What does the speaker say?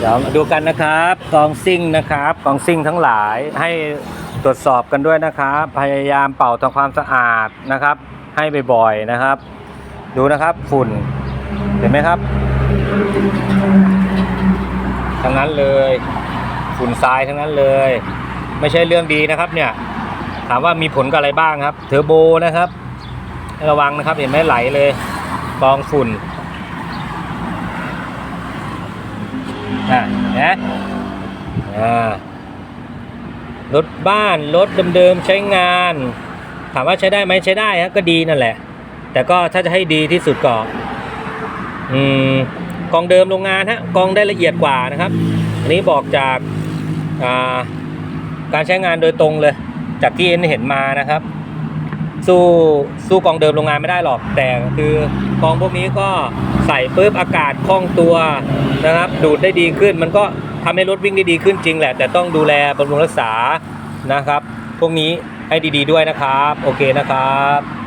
เดี๋ยวมาดูกันนะครับกองซิ่งนะครับกองซิ่งทั้งหลายให้ตรวจสอบกันด้วยนะครับ พยายามเป่าทำความสะอาดนะครับ ให้บ่อยๆนะครับ ดูนะครับฝุ่นเห็นไหมครับทั้งนั้นเลยฝุ่นทรายทั้งนั้นเลย ไม่ใช่เรื่องดีนะครับ เนี่ยถามว่ามีผลกับอะไรบ้างครับ เทอร์โบนะครับ ระวังนะครับเห็นไหมไหลเลยกองฝุ่น อะนะอ่ารถบ้านรถเดิมๆใช้งาน ถามว่าใช้ได้ไหมใช้ได้ฮะก็ดีนั่นแหละ แต่ก็ถ้าจะให้ดีที่สุดก็อืมกองเดิมโรงงานฮะกองได้ละเอียดกว่านะครับ อันนี้บอกจากาการใช้งานโดยตรงเลย จากที่เอ็นเห็นมานะครับ สู้สู้กองเดิมโรงงานไม่ได้หรอก แต่คือกองพวกนี้ก็ใส่ปุ๊บอากาศคล่องตัวนะครับ ดูดได้ดีขึ้น มันก็ทำให้รถวิ่งได้ดีขึ้นจริงแหละ แต่ต้องดูแลบำรุงรักษานะครับ พวกนี้ให้ดีๆด้วยนะครับ โอเคนะครับ